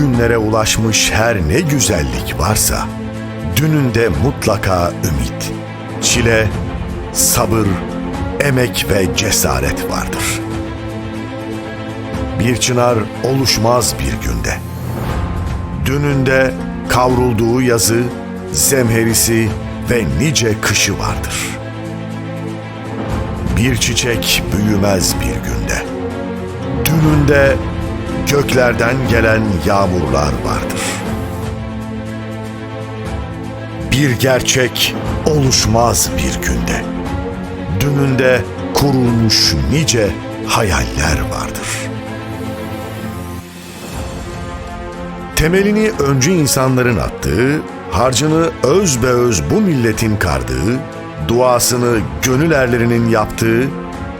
bugünlere ulaşmış her ne güzellik varsa, dününde mutlaka ümit, çile, sabır, emek ve cesaret vardır. Bir çınar oluşmaz bir günde. Dününde kavrulduğu yazı, zemherisi ve nice kışı vardır. Bir çiçek büyümez bir günde. Dününde göklerden gelen yağmurlar vardır. Bir gerçek oluşmaz bir günde. Dününde kurulmuş nice hayaller vardır. Temelini öncü insanların attığı, harcını öz be öz bu milletin kardığı, duasını gönül erlerinin yaptığı,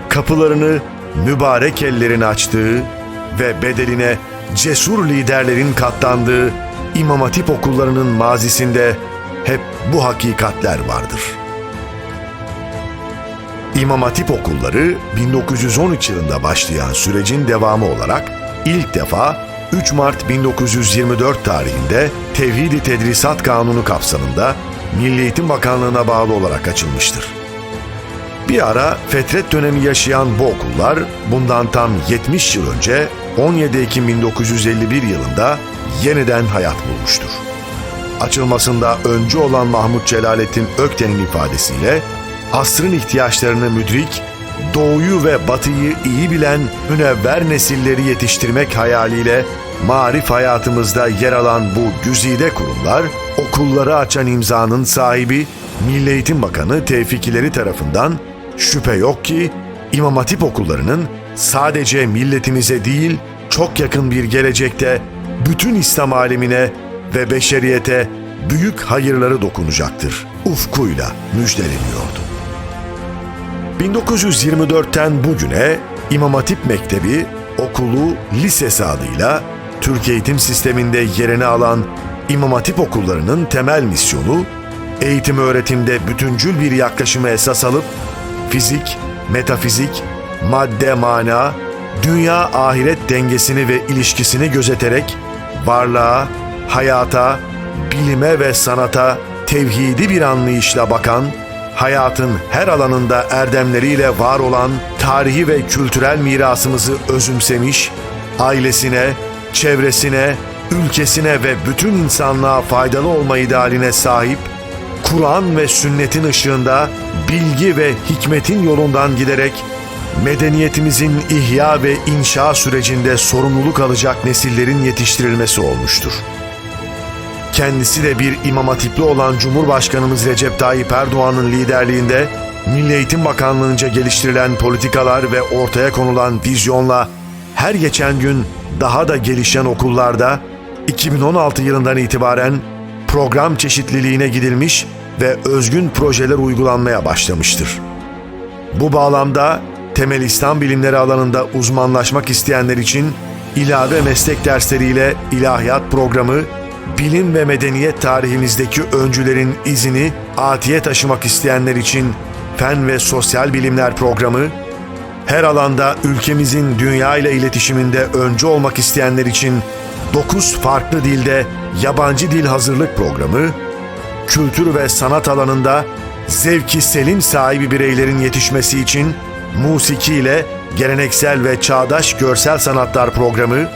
kapılarını mübarek ellerin açtığı ve bedeline cesur liderlerin katlandığı İmam Hatip okullarının mazisinde hep bu hakikatler vardır. İmam Hatip okulları 1913 yılında başlayan sürecin devamı olarak ilk defa 3 Mart 1924 tarihinde Tevhid-i Tedrisat Kanunu kapsamında Milli Eğitim Bakanlığı'na bağlı olarak açılmıştır. Bir ara fetret dönemi yaşayan bu okullar bundan tam 70 yıl önce 17 Ekim 1951 yılında yeniden hayat bulmuştur. Açılmasında öncü olan Mahmut Celalettin Ökten'in ifadesiyle asrın ihtiyaçlarını müdrik, doğuyu ve batıyı iyi bilen münevver nesilleri yetiştirmek hayaliyle marif hayatımızda yer alan bu güzide kurumlar, okulları açan imzanın sahibi Milli Eğitim Bakanı Tevfikileri tarafından şüphe yok ki İmam Hatip okullarının sadece milletimize değil çok yakın bir gelecekte bütün İslam alemine ve beşeriyete büyük hayırları dokunacaktır. Ufkuyla müjdeleniyordu. 1924'ten bugüne İmam Hatip Mektebi, okulu, lisesi adıyla Türk eğitim sisteminde yerini alan İmam Hatip okullarının temel misyonu, eğitim öğretimde bütüncül bir yaklaşımı esas alıp, fizik, metafizik, madde mana, dünya ahiret dengesini ve ilişkisini gözeterek varlığa, hayata, bilime ve sanata tevhidi bir anlayışla bakan, hayatın her alanında erdemleriyle var olan tarihi ve kültürel mirasımızı özümsemiş, ailesine, çevresine, ülkesine ve bütün insanlığa faydalı olma idealine sahip, Kur'an ve sünnetin ışığında bilgi ve hikmetin yolundan giderek medeniyetimizin ihya ve inşa sürecinde sorumluluk alacak nesillerin yetiştirilmesi olmuştur. Kendisi de bir imam hatipli olan Cumhurbaşkanımız Recep Tayyip Erdoğan'ın liderliğinde Milli Eğitim Bakanlığı'nca geliştirilen politikalar ve ortaya konulan vizyonla her geçen gün daha da gelişen okullarda 2016 yılından itibaren program çeşitliliğine gidilmiş ve özgün projeler uygulanmaya başlamıştır. Bu bağlamda temel İslam bilimleri alanında uzmanlaşmak isteyenler için ilave meslek dersleriyle ilahiyat programı, bilim ve medeniyet tarihimizdeki öncülerin izini atiye taşımak isteyenler için fen ve sosyal bilimler programı, her alanda ülkemizin dünya ile iletişiminde öncü olmak isteyenler için 9 farklı dilde yabancı dil hazırlık programı, kültür ve sanat alanında zevki selim sahibi bireylerin yetişmesi için musiki ile geleneksel ve çağdaş görsel sanatlar programı,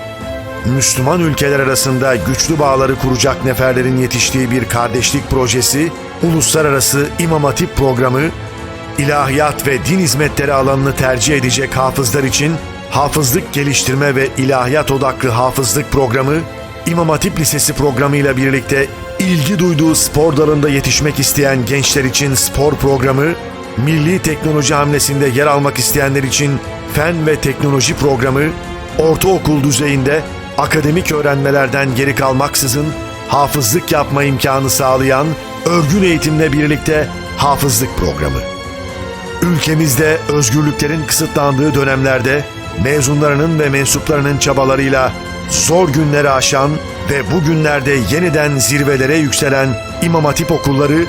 Müslüman ülkeler arasında güçlü bağları kuracak neferlerin yetiştiği bir kardeşlik projesi, uluslararası İmam Hatip programı, ilahiyat ve din hizmetleri alanını tercih edecek hafızlar için hafızlık geliştirme ve ilahiyat odaklı hafızlık programı, İmam Hatip Lisesi programıyla birlikte ilgi duyduğu spor dalında yetişmek isteyen gençler için spor programı, milli teknoloji hamlesinde yer almak isteyenler için fen ve teknoloji programı, ortaokul düzeyinde akademik öğrenmelerden geri kalmaksızın hafızlık yapma imkanı sağlayan örgün eğitimle birlikte hafızlık programı. Ülkemizde özgürlüklerin kısıtlandığı dönemlerde mezunlarının ve mensuplarının çabalarıyla zor günleri aşan ve bugünlerde yeniden zirvelere yükselen İmam Hatip okulları,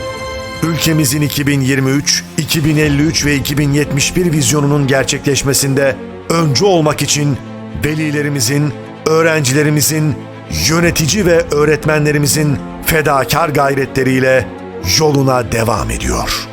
ülkemizin 2023, 2053 ve 2071 vizyonunun gerçekleşmesinde öncü olmak için velilerimizin, öğrencilerimizin, yönetici ve öğretmenlerimizin fedakar gayretleriyle yoluna devam ediyor.